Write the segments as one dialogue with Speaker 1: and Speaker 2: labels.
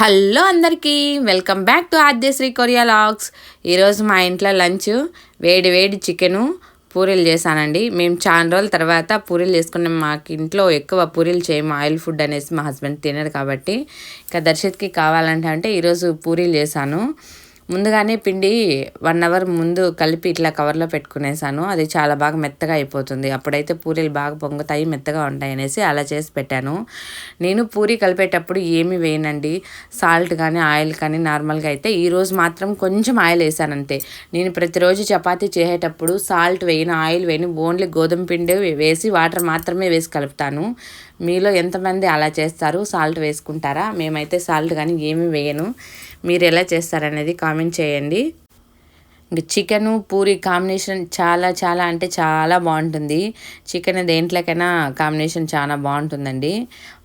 Speaker 1: Hello అందరికీ welcome back to Aadyasri Korea logs. ఈరోజు మా ఇంట్లో లంచ్ వేడి వేడి చికెను పూరీలు చేశానండి. మేము చాలా రోజుల తర్వాత పూరీలు చేసుకున్నాం. మాకు ఇంట్లో ఎక్కువ పూరీలు చేయము ఆయిల్ ఫుడ్ అనేసి మా హస్బెండ్ తినరు కాబట్టి. ఇంకా దర్శత్కి కావాలంటే అంటే ఈరోజు పూరీలు చేశాను. ముందుగానే పిండి వన్ అవర్ ముందు కలిపి ఇట్లా కవర్లో పెట్టుకునేసాను. అది చాలా బాగా మెత్తగా అయిపోతుంది. అప్పుడైతే పూరీలు బాగా పొంగుతాయి మెత్తగా ఉంటాయి అనేసి అలా చేసి పెట్టాను. నేను పూరి కలిపేటప్పుడు ఏమి వేయనండి. సాల్ట్ కానీ ఆయిల్ కానీ నార్మల్గా అయితే ఈరోజు మాత్రం కొంచెం ఆయిల్ వేసాను అంతే. నేను ప్రతిరోజు చపాతీ చేసేటప్పుడు సాల్ట్ వేయను ఆయిల్ వేయను ఓన్లీ గోధుమ పిండి వేసి వాటర్ మాత్రమే వేసి కలుపుతాను. మీలో ఎంతమంది అలా చేస్తారు? సాల్ట్ వేసుకుంటారా? మేమైతే సాల్ట్ కానీ ఏమీ వేయను. మీరు ఎలా చేస్తారనేది కామెంట్ చేయండి. చికెను పూరి కాంబినేషన్ చాలా చాలా అంటే చాలా బాగుంటుంది. చికెన్ దేంట్లోకైనా కాంబినేషన్ చాలా బాగుంటుందండి.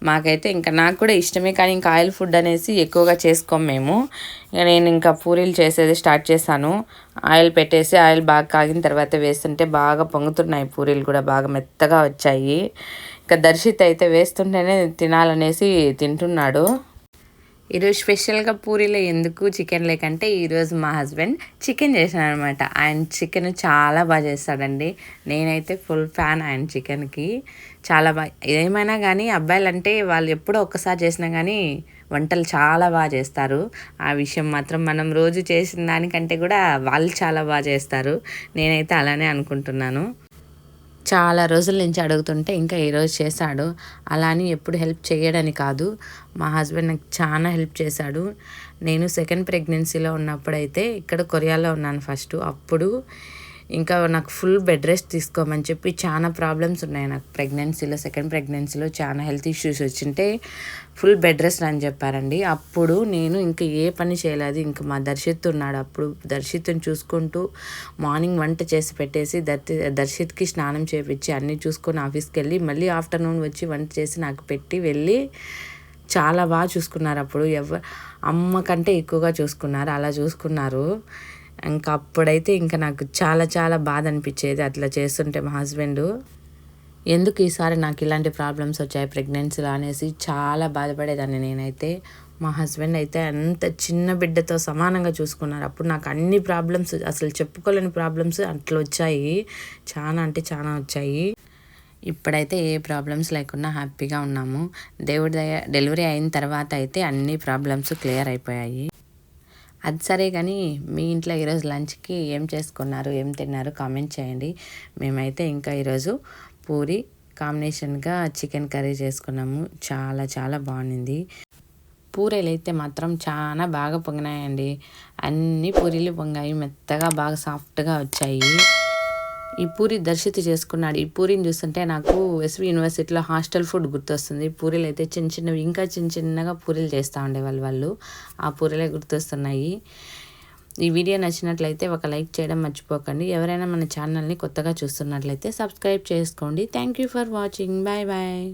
Speaker 1: మాకైతే ఇంకా నాకు కూడా ఇష్టమే కానీ ఇంకా ఆయిల్ ఫుడ్ అనేసి ఎక్కువగా చేసుకోం మేము. ఇక నేను ఇంకా పూరీలు చేసేది స్టార్ట్ చేశాను. ఆయిల్ పెట్టేసి ఆయిల్ బాగా కాగిన తర్వాత వేస్తుంటే బాగా పొంగుతున్నాయి పూరీలు కూడా బాగా మెత్తగా వచ్చాయి. ఇంకా దర్శిత్ అయితే వేస్తుంటేనే తినాలనేసి తింటున్నాడు. ఈరోజు స్పెషల్గా పూరీలో ఎందుకు చికెన్ లేకంటే ఈరోజు మా హస్బెండ్ చికెన్ చేసాడనమాట ఆయన చికెన్ చాలా బాగా చేస్తాడండి. నేనైతే ఫుల్ ఫ్యాన్ ఆయన చికెన్కి. చాలా బాగా ఏమైనా కానీ అబ్బాయిలు అంటే వాళ్ళు ఎప్పుడో ఒక్కసారి చేసినా కానీ వంటలు చాలా బాగా చేస్తారు. ఆ విషయం మాత్రం మనం రోజు చేసిన దానికంటే కూడా వాళ్ళు చాలా బాగా చేస్తారు. నేనైతే అలానే అనుకుంటున్నాను. చాలా రోజుల నుంచి అడుగుతుంటే ఇంకా ఈరోజు చేశాడు. అలా అని ఎప్పుడు హెల్ప్ చేయడని కాదు. మా హస్బెండ్ నాకు చాలా హెల్ప్ చేశాడు. నేను సెకండ్ ప్రెగ్నెన్సీలో ఉన్నప్పుడైతే ఇక్కడ కొరియాలో ఉన్నాను ఫస్ట్. అప్పుడు ఇంకా నాకు ఫుల్ బెడ్ రెస్ట్ తీసుకోమని చెప్పి చాలా ప్రాబ్లమ్స్ ఉన్నాయి. నాకు ప్రెగ్నెన్సీలో సెకండ్ ప్రెగ్నెన్సీలో చాలా హెల్త్ ఇష్యూస్ వచ్చింటే ఫుల్ బెడ్ రెస్ట్ అని చెప్పారండి. అప్పుడు నేను ఇంకా ఏ పని చేయలేదు. ఇంకా మా దర్శిత్ ఉన్నాడు. అప్పుడు దర్శిత్ని చూసుకుంటూ మార్నింగ్ వంట చేసి పెట్టేసి దర్శి దర్శిత్కి స్నానం చేపించి అన్నీ చూసుకొని ఆఫీస్కి వెళ్ళి మళ్ళీ ఆఫ్టర్నూన్ వచ్చి వంట చేసి నాకు పెట్టి వెళ్ళి చాలా బాగా చూసుకున్నారు అప్పుడు. ఎవ అమ్మ కంటే ఎక్కువగా చూసుకున్నారు. అలా చూసుకున్నారు. ఇంకా అప్పుడైతే ఇంకా నాకు చాలా చాలా బాధ అనిపించేది అట్లా చేస్తుంటే మా హస్బెండ్ ఎందుకు ఈసారి నాకు ఇలాంటి ప్రాబ్లమ్స్ వచ్చాయి ప్రెగ్నెన్సీలో? అనేసి చాలా బాధపడేదాన్ని నేనైతే. మా హస్బెండ్ అయితే అంత చిన్న బిడ్డతో సమానంగా చూసుకున్నారు. అప్పుడు నాకు అన్ని ప్రాబ్లమ్స్ అసలు చెప్పుకోలేని ప్రాబ్లమ్స్ అట్లా వచ్చాయి. చాలా అంటే చాలా వచ్చాయి. ఇప్పుడైతే ఏ ప్రాబ్లమ్స్ లేకుండా హ్యాపీగా ఉన్నాము. దేవుడి దయ డెలివరీ అయిన తర్వాత అయితే అన్ని ప్రాబ్లమ్స్ క్లియర్ అయిపోయాయి. అది సరే కానీ మీ ఇంట్లో ఈరోజు లంచ్కి ఏం చేసుకున్నారు ఏం తిన్నారు కామెంట్ చేయండి. మేమైతే ఇంకా ఈరోజు పూరి కాంబినేషన్గా చికెన్ కర్రీ చేసుకున్నాము. చాలా చాలా బాగుంది పూరీలు అయితే మాత్రం చాలా బాగా పొంగినాయండి. అన్ని పూరీలు పొంగాయి మెత్తగా బాగా సాఫ్ట్గా వచ్చాయి. ఈ పూరి దర్శిత చేసుకున్నాడు. ఈ పూరిని చూస్తుంటే నాకు ఎస్వి యూనివర్సిటీలో హాస్టల్ ఫుడ్ గుర్తొస్తుంది. పూరీలు అయితే చిన్న చిన్నవి ఇంకా చిన్న చిన్నగా పూరీలు చేస్తూ ఉండేవాళ్ళు వాళ్ళు. ఆ పూరీలే గుర్తొస్తున్నాయి. ఈ వీడియో నచ్చినట్లయితే ఒక లైక్ చేయడం మర్చిపోకండి. ఎవరైనా మన ఛానల్ని కొత్తగా చూస్తున్నట్లయితే సబ్స్క్రైబ్ చేసుకోండి. Thank you for watching. Bye bye.